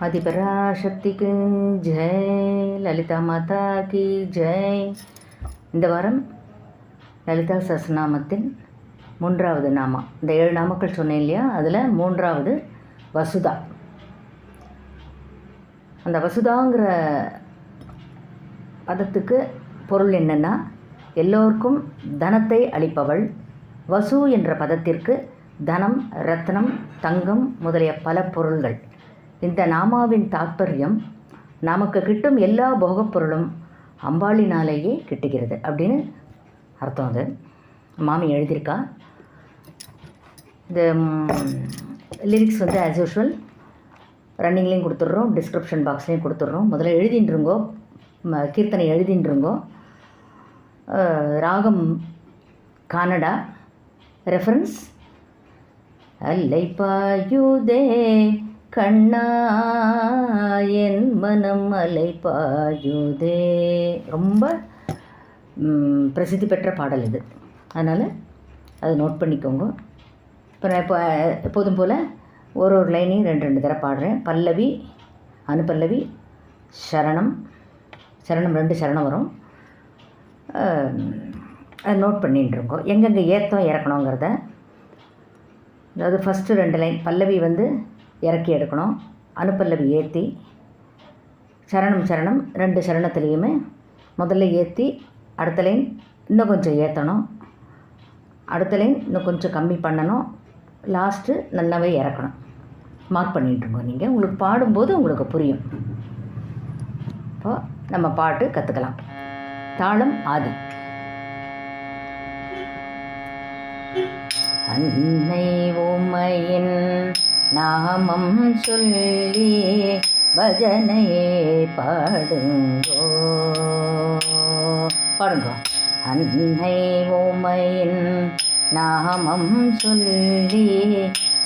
அதிபராசக்திக்கு ஜெய். லலிதா மாதா கி ஜெய். இந்த வாரம் லலிதா சஸ்நாமத்தின் மூன்றாவது நாமா. இந்த ஏழு நாமக்கள் சொன்னேன் இல்லையா? அதில் மூன்றாவது வசுதா. அந்த வசுதாங்கிற பதத்துக்கு பொருள் என்னென்னா எல்லோருக்கும் தனத்தை அளிப்பவள் வசு என்ற பதத்திற்கு தனம் ரத்னம் தங்கம் முதலிய பல பொருள்கள். இந்த நாமாவின் தாற்பயம் நமக்கு கிட்டும் எல்லா போகப் பொருளும் அம்பாளினாலேயே கிட்டுகிறது அப்படின்னு அர்த்தம் அது. மாமி எழுதியிருக்கா. இந்த லிரிக்ஸ் வந்து ஆஸ் யூஷுவல் ரன்னிங்லேயும் கொடுத்துட்றோம் டிஸ்கிரிப்ஷன் பாக்ஸ்லேயும் கொடுத்துட்றோம். முதல்ல எழுதின்றுங்கோ ம- கீர்த்தனை எழுதின்றுங்கோ ராகம் கானடா ரெஃபரன்ஸ் அல்லை பாயுதே கண்ணா என் மனம் அலை பாயுதே. ரொம்ப பிரசித்தி பெற்ற பாடல் இது. அதனால் அதை நோட் பண்ணிக்கோங்க. இப்போ நான் இப்போ எப்போதும் போல் ஒரு ஒரு லைனையும் ரெண்டு ரெண்டு தடவை பாடுறேன். பல்லவி அனுபல்லவி சரணம். சரணம் ரெண்டு சரணம் வரும். அதை நோட் பண்ணிட்டுருக்கோ எங்கெங்கே ஏற்றம் இறக்கணுங்கிறத. அதாவது ஃபஸ்ட்டு ரெண்டு லைன் பல்லவி வந்து இறக்கி எடுக்கணும். அனுப்பல்லவி ஏற்றி சரணம் சரணம். ரெண்டு சரணத்துலேயுமே முதல்ல ஏற்றி அடுத்த லைன் இன்னும் கொஞ்சம் ஏற்றணும் அடுத்த லைன் இன்னும் கொஞ்சம் கம்மி பண்ணணும். லாஸ்ட்டு நல்லாவே இறக்கணும். மார்க் பண்ணிட்டுருங்க நீங்கள் உங்களுக்கு பாடும்போது உங்களுக்கு புரியும். இப்போ நம்ம பாட்டு கற்றுக்கலாம் தாளம் ஆதி. அன்னை உமையின் நாமம் சொல்லி பஜனையே பாடுங்கோ. பாடுங்கோ. அன்னை உமையின் நாமம் சொல்லி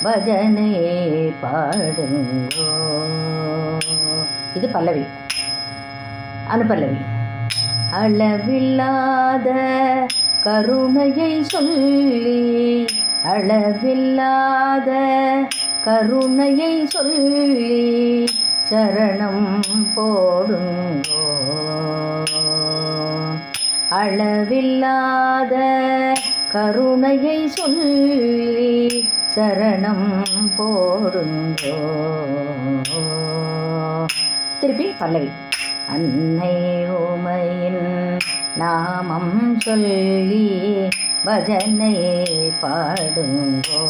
பஜனையே பாடுங்கோ. இது பல்லவி. அனுபல்லவி அளவில்லாத கருணையை சொல்லி அளவில்லாத கருணையை சொல்லி சரணம் போடுங்கோ. அளவில்லாத கருணையை சொல்லி சரணம் போடுங்கோ. திருப்பி பல்லவி அன்னை ஓமையின் நாமம் சொல்லி பஜனை பாடுங்கோ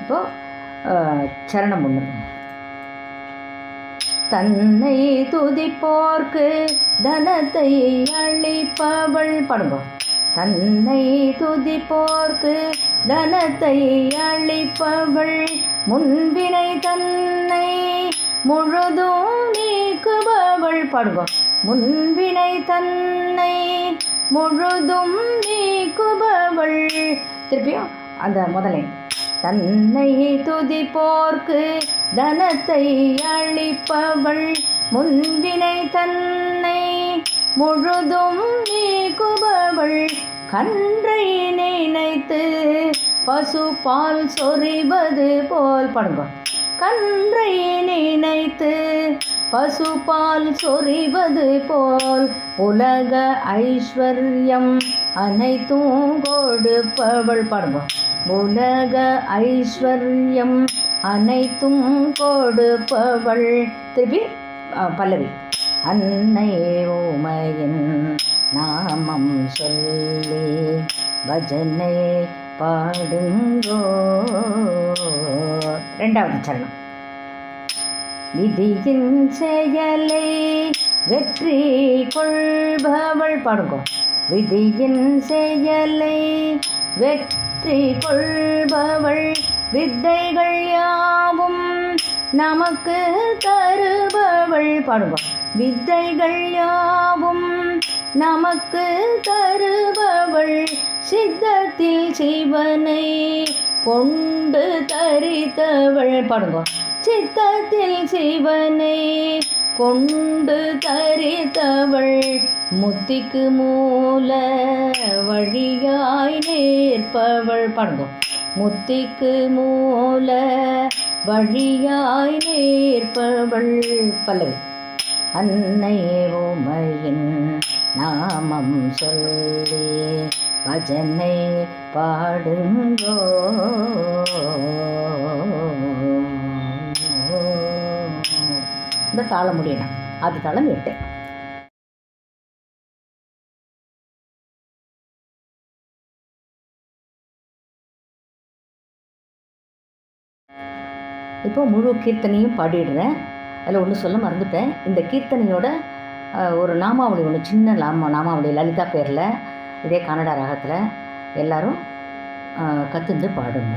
இப்போ சரணம் ஒன்று தன்னை துதிப்போர்க்கு தனத்தை அழிப்பவள் பாடுங்க. தன்னை துதிப்போர்க்கு தனத்தை அழிப்பவள் முன்பினை தன்னை முழுதும் நீக்குபவள். பாடுங்க. முன்பினை தன்னை முழுதும் நீக்குபவள் திருப்பியும் அந்த முதலே. தன்னை துதிப்போர்க்கு தனத்தை அளிப்பவள். முன்பினை தன்னை முழுதும் நீக்குபவள் கன்றை நினைத்து பசு பால் சொறிவது போல். படுங்க. கன்றை நினைத்து பசுபால் சொறிவது போல் உலக ஐஸ்வர்யம் அனைத்தும் கொடுப்பவள். பாடுவோம் உலக ஐஸ்வர்யம் அனைத்தும் கொடுப்பவள். திருப்பி பல்லவி. அன்னை ஓமையின் நாமம் சொல்லி பஜனை பாடுங்கோ. ரெண்டாவது சரணம். விதியின் செயலை வெற்றி கொள்பவள். பாடுங்கோ. விதியின் செயலை வெற்றி கொள்பவள். வித்தைகள் யாவும் நமக்கு தருபவள். பாடுங்கோ. வித்தைகள் யாவும் நமக்கு தருபவள் சித்தத்தில் சிவனை கொண்டு தரித்தவள். பாடுங்க. சித்தத்தில் சிவனை கொண்டு தரித்தவள் முத்திக்கு மூல வழியாய் நேர்ப்பவள் பாடுங்க. முத்திக்கு மூல வழியாய் நேர்ப்பவள் பல்லவி. அன்னை ஓமையின் நாமம் சொல்லி பஜனை பாடுங்கோ. இந்த தாளம் முடியணும். அது தாளம் எட்டு. இப்போ முழு கீர்த்தனையும் பாடிடுறேன். அதில் ஒன்று சொல்ல மறந்துட்டேன். இந்த கீர்த்தனையோட ஒரு நாமாவளி ஒன்று சின்ன நாம நாமாவளி லலிதா பேரில் இதே கன்னடா ராகத்தில் எல்லாரும் கத்துந்து பாடுங்க.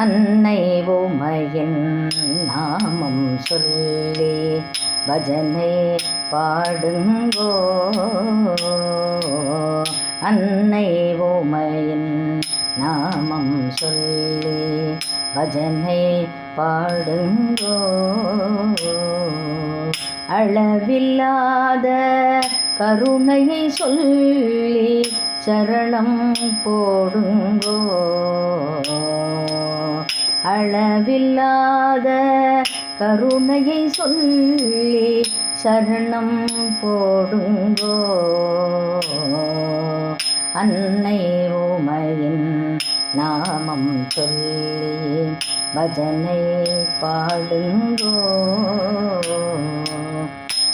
அன்னை உமையின் நாமம் சொல்லி பஜனை பாடுங்கோ. அன்னை உமையின் நாமம் சொல்லி பஜனை பாடுங்கோ. அளவில்லாத கருணையை சொல்லி சரணம் போடுங்கோ. அளவில்லாத கருணையை சொல்லி சரணம் போடுங்கோ. அன்னை உமையின் நாமம் சொல்லி பஜனை பாடுங்கோ.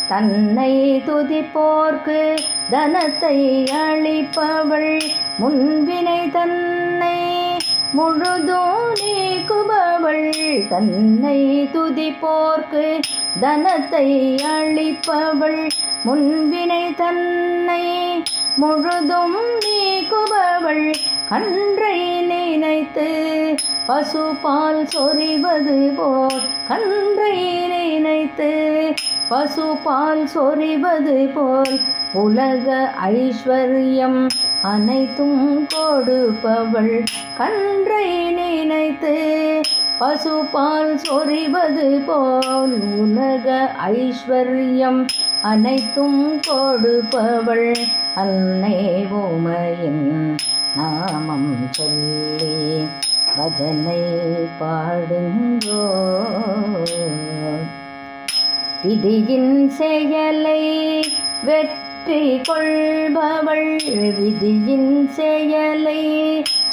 தன்னை துதிப்போர்க்கு தனத்தை அளிப்பவள் முன்வினை தன்னை முழுதும் நீக்குபவள் தன்னை துதிப்போர்க்கு தனத்தை அளிப்பவள் முன்வினை தன்னை முழுதும் நீக்குபவள் கன்றை நினைத்து பசுபால் சொறிவது போல் கன்றை நினைத்து பசுபால் சொறிவது போல் உலக ஐஸ்வர்யம் அனைத்தும் கொடுப்பவள். கன்றை நினைத்து பசுபால் சொறிவது போல் உலக ஐஸ்வர்யம் அனைத்தும் கொடுப்பவள். அன்னை உமையின் நாமம் சொல்லி பஜனை பாடுங்கோ. விதியின் செயலை வெற்றி கொள்பவள். விதியின் செயலை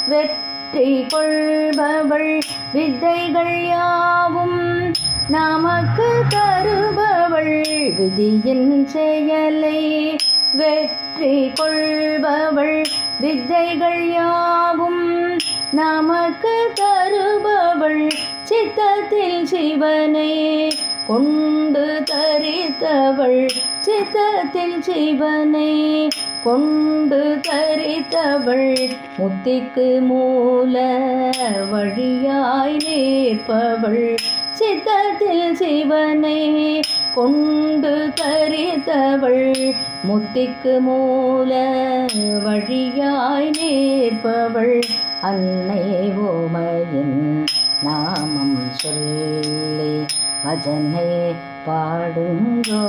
வெற்றி கொள்பவள். வித்தைகள் யாவும் நமக்கு தருபவள். விதியின் செயலை வெற்றி கொள்பவள். வித்தைகள் யாவும் நமக்கு தருபவள். சித்தத்தில் சிவனே கொண்டு தரித்தவள் சித்தத்தில் சிவனை. கொண்டு தரித்தவள் முத்திக்கு மூல வழியாய் நேர்ப்பவள் சித்தத்தில் சிவனை. கொண்டு தரித்தவள் முத்திக்கு மூல வழியாய் நேர்ப்பவள் அன்னை ஓமையின் நாமம் சொல்லி பஜனை பாடுங்கோ